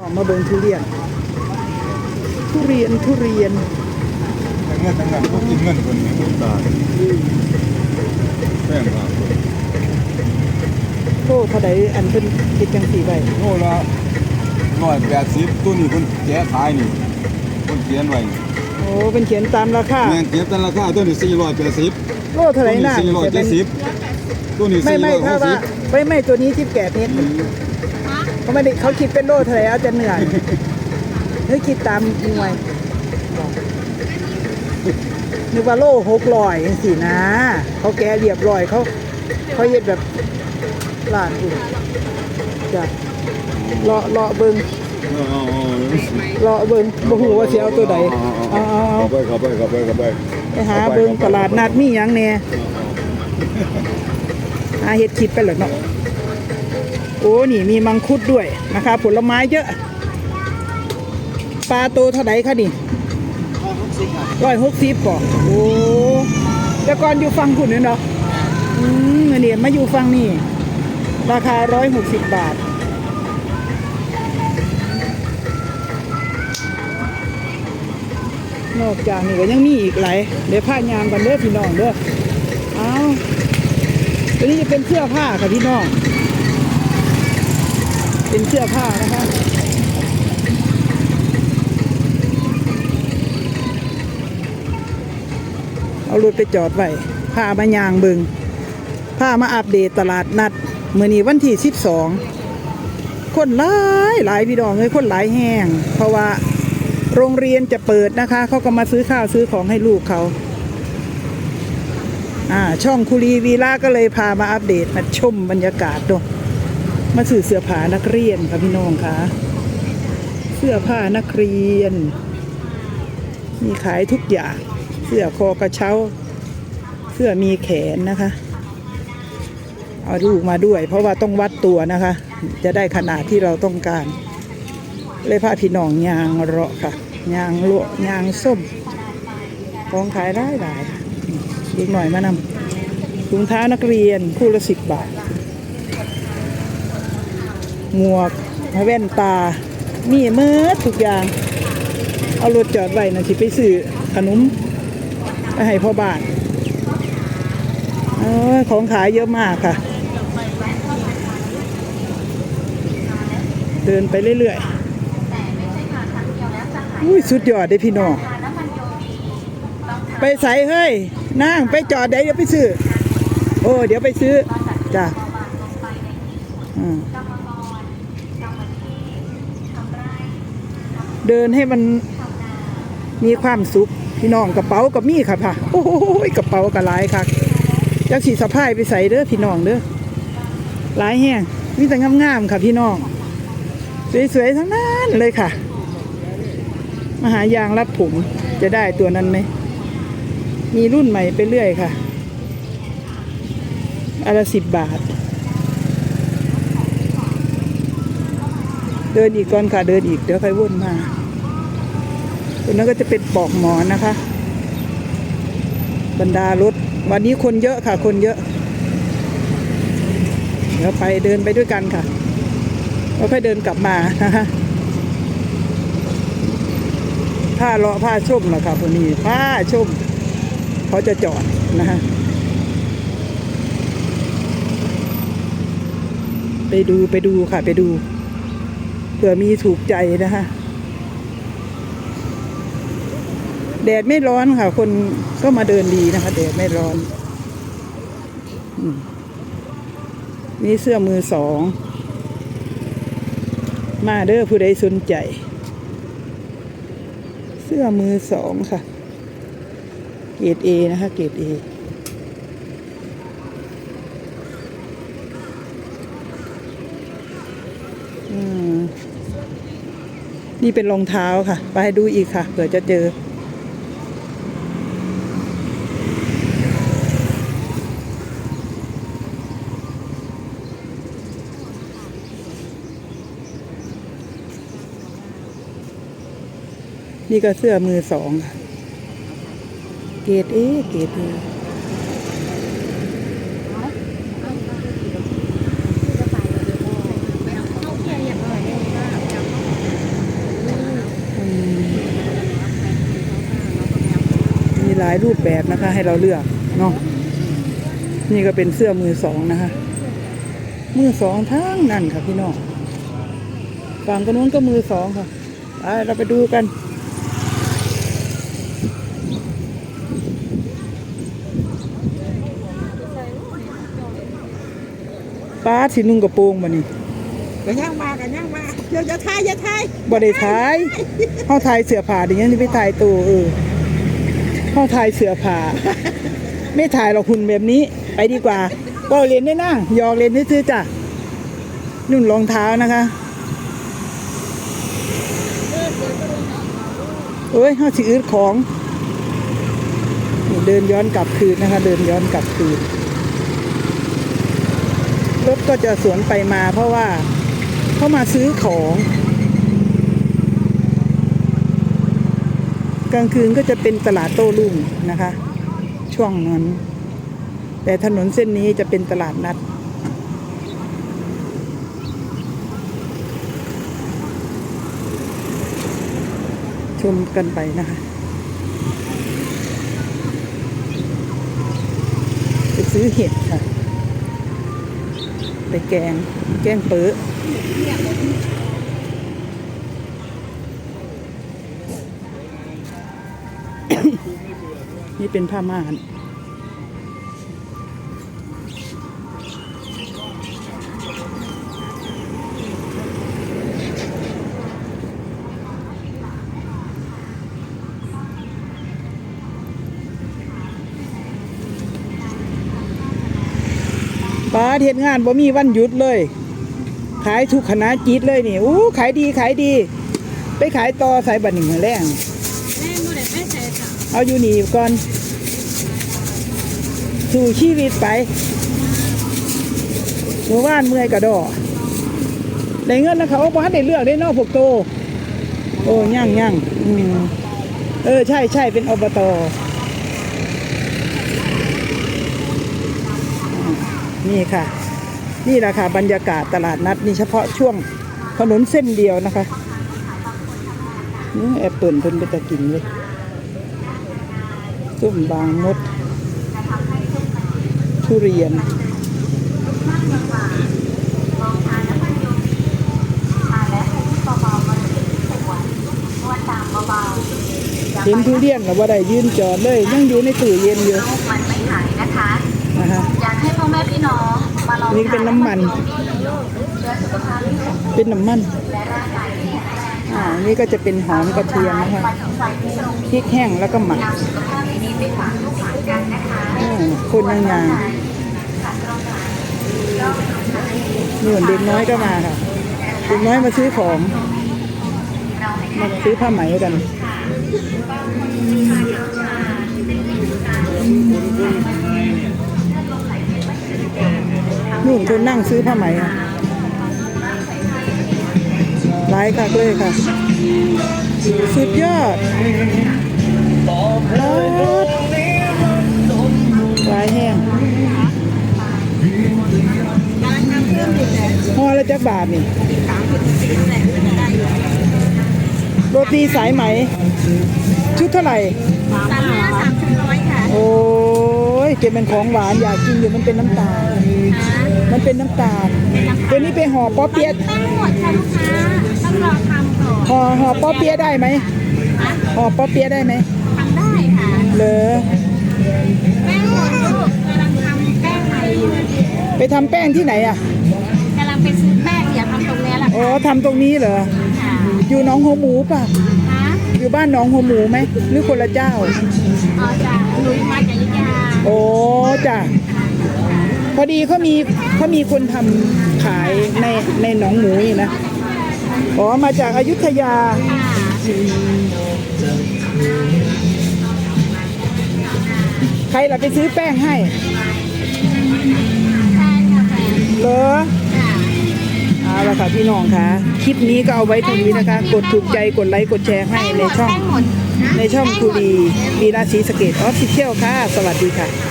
ออกมาเบิ่งทุเรียน ทุเรียนทุเรียนเงินทั้งนั้นพวกกินเงินคนนี้ตายแป้งมากโตเท่าใดอันเพิ่นคิดจังสี่ใบโลละร้อยแปดสิบตัวนี้คนแจกขายนี่คนเขียนไว้โอ้เป็นเขียนตามราคาเงินเก็บแต่ราคาตัวนี้สี่ร้อยแปดสิบโลเท่าตัวไหร่นี้น่ะสี่ร้อยเจ็ดสิบตัวนี้ไม่สี่ร้ไม่อยหถ้ากสิว่าบไม่ไม่ตัวนี้ที่แกะเม็ด เขาไม่ได้เขาคิดเป็นโลเท่าไหร่เอาจะเหนื่อยเฮ้ยคิดตามหน่วยนึกว่าโลหกร้อยสินะ เขาแกเรียบร้อยเขาเขาเย็ดแบบลานอุ่นจ้ะเลาะเลาะเบิงเลาะเบิงบ่ฮู้ว่าเสิเอาตัวใดเอาเอาเอาไปเข้าไปเข้าไปเข้าไปไปหาเบิงตลาดนัดมีหยังแน่หาเฮ็ดคลิปไปแล้วเนาะ โอ้นี่มีมังคุดด้วยนะคะ ผลไม้เยอะ ปลาโตเท่าไหร่คะนี่ร้อยหกสิบป่ะโอ้แต่ก่อนอยู่ฟังคุณเนี่ยเนาะอืมอันนี้มาอยู่ฟังนี่ ราคาร้อยหกสิบบาทนอกจากนี้ก็ยังมีอีกหลายเดี๋ยวผ้ายางกันเด้อพี่น้องเด้อเอาตัวนี้จะเป็นเสื้อผ้าค่ะพี่น้อง เป็นเสื้อผ้านะคะเอารถไปจอดไว้พามายางเบิงพามาอัปเดตตลาดนัดเมื่อนี้วันที่สิบสองคนหลายหลายพี่น้องเลยคนหลายแห้งเพราะว่าโรงเรียนจะเปิดนะคะ เขาก็มาซื้อข้าวซื้อของให้ลูกเขาอ่าช่องคุรีวีล่าก็เลยพามาอัปเดตมาชมบรรยากาศดู มาสื่อเสื้อผ้านักเรียนค่ะพี่น้องค่ะ เสื้อผ้านักเรียน มีขายทุกอย่าง เสื้อคอกระเช้า เสื้อมีแขนนะคะ เอาลูกมาด้วย เพราะว่าต้องวัดตัวนะคะ จะได้ขนาดที่เราต้องการ เลยพาพี่น้องยางเลาะค่ะยางโลวยางส้มของขายได้หลายอีกหน่อยมานำถุงเท้านักเรียนคู่ละสิบบาท หมวกแว่นตา มีเมื่อทุกอย่าง เอารถจอดไว้นะสิไปซื้อขนมไปให้พ่อบ้านออของขายเยอะมากค่ะ เดินไปเรื่อยๆอุ้ยสุดยอดเลยพี่น้องไปใส่เฮ้ยนั่งไปจอดได้เดี๋ยวไปซื้อ โอ้เดี๋ยวไปซื้อ จ้ะอืม เดินให้มันมีความสุขพี่น้องกระเป๋ากับมีค่ะค่ะโอ้ยกระเป๋ากระหลายค่ะจักสีสะพายไปใส่เด้อพี่น้องเด้อหลายแห้งมีแต่งามๆค่ะพี่น้อง สวยๆทั้งนั้นเลยค่ะมาหายางรัดผมจะได้ตัวนั้นไหม มีรุ่นใหม่ไปเรื่อยค่ะอนละสิบบาท เดินอีกก่อนค่ะ เดินอีก เดี๋ยวค่อยวนมา ตัวนั้นก็จะเป็นปลอกหมอนนะคะ บรรดารถ วันนี้คนเยอะค่ะ คนเยอะ เดี๋ยวไปเดินไปด้วยกันค่ะแล้วค่อยเดินกลับมานะคะผ้าเลาะผ้าชุ่มนะคะคนนี้ผ้าชุ่มเขาจะจอดนะฮะไปดูไปดูค่ะ ไปดูเผื่อมีถูกใจนะคะ แดดไม่ร้อนค่ะ คนก็มาเดินดีนะคะ แดดไม่ร้อนนี่เสื้อมือสอง มาเด้อผู้ใดสนใจ เสื้อมือสองค่ะ เกรดเอนะคะ เกรดเออนี่เป็นรองเท้าค่ะ ไปดูอีกค่ะเผื่อจะเจอ นี่ก็เสื้อมือสองเกรดเอเกรดเอมีหลายรูปแบบนะคะ ให้เราเลือกเนาะนี่ก็เป็นเสื้อมือสองนะคะ มือสองทั้งนั่นค่ะพี่น้องฝั่งกระนู้นก็มือสองค่ะไปเราไปดูกัน ป้าสินุ่งกระโปรงมานี่กันย่างมากันย่างมาเดี๋ยวจะทายอย่าทายบ่ได้ถ่ายเฮาถ่ายเสื้อผ้าดิงั้นนี่ไปถ่ายตัวเออเฮาถ่ายเสื้อผ้าไม่ถ่ายหรอกหุ่นแบบนี้ ไปดีกว่าก็เรียนได้นั่งหยอกเรียนซื่อๆจ้ะนุ่นรองเท้านะคะเอ้ยเฮาสิอืดของนี่เดินย้อนกลับคืนนะคะ เดินย้อนกลับคืน รถก็จะสวนไปมาเพราะว่าเขามาซื้อของ กลางคืนก็จะเป็นตลาดโต้รุ่งนะคะ ช่วงนั้น แต่ถนนเส้นนี้จะเป็นตลาดนัดชมกันไปนะคะไปซื้อเห็ดค่ะ ไปแกงแกงปื้อนี่เป็นผ้าม่าน ป้าเฮ็ดงานบ่มีวันหยุดเลย ขายทุกคณะจิตเลยนี่อู้ขายดีขายดี ไปขายต่อสายบัตรหนึ่งแรงแม่ดูเด็กแม่ใส่ค่ะเอาอยู่นี่ก่อนสู่ชีวิตไปเมื่อวานเมื่อยกระดอได้เงินแล้วเขาบอกให้ได้เลือกได้เนอกพวกโต โอ้ย่างย่างอืมเออ ใช่ใช่เป็นอบต นี่ค่ะ นี่แหละค่ะบรรยากาศตลาดนัดนี่เฉพาะช่วงถนนเส้นเดียวนะคะนี่แอปเปิลเพิ่นไปตะกินเลยส้มบางมด ทุเรียนเห็นทุเรียนแล้วว่าได้ยืนจอดเลย ยังอยู่ในตู้เย็นอยู่มันไม่หายนะคะ นะคะอยากให้พ่อแม่พี่น้องมาลองนี่เป็นน้ำมันเพื่อสุขภาพที่แข็งเป็นน้ำมันและร่างกายที่แข็งแรงอ่านี่ก็จะเป็นหอมกระเทียมนะคะวันของไฟที่ตรงพริกแห้งแล้วก็หมักนำสุขภาพดีๆไปฝากลูกหลานกันนะคะอืมคนยังยางขาดตรงไหนก็เป็นของไทยนี่เหมือนเด็กน้อยก็มาค่ะเด็กน้อยมาซื้อของเราให้มาซื้อผ้าไหมกัน นู่นคนนั่งซื้อผ้าไหมอะหลายคักเลยค่ะ สุดยอดหลายแห้งห่อละจักบาทนี่โรตีสายไหม ชุดเท่าไหร่สามห้าสามสิบร้อยค่ะ โอ้ ยเก็บเป็นของหวานอยากกินอยู่มันเป็นน้ำตาล มันเป็นน้ำตาลเดี๋ยวนี้ไปห่อป๊อเปี๊ยะตั้งหมดค่ะลูกค้าต้องรอทำก่อนห่อห่อป๊อเปี๊ยะได้ไหมห่อป๊อเปี๊ยะได้ไหมทำได้ค่ะเหรอแป้งหมดลูกกำลังทำแป้งใหม่อยู่ไปทำแป้งที่ไหนอะกำลังไปซื้อแป้งอย่าทำตรงเนี้ยแหละอ๋อทำตรงนี้เหรอค่ะอยู่หน้องหัวหมูป่ะฮะอยู่บ้านหน้องหัวหมูไหมหรือคนละเจ้าเอาจากลุยมาจากยุธยา โอ้จ้ะพอดีเขามีเขามีคนทำขายในในหนองหมูนี่นะอ๋อมาจากอายุทยาใครล่ะไปซื้อแป้งให้เหรอเอาละค่ะพี่น้องค่ะ คลิปนี้ก็เอาไว้ตรงนี้นะคะ กดถูกใจ กดไลค์ กดแชร์ให้ในช่อง ในช่องคูดีวีราศีสเกตออฟฟิเชียลค่ะ สวัสดีค่ะ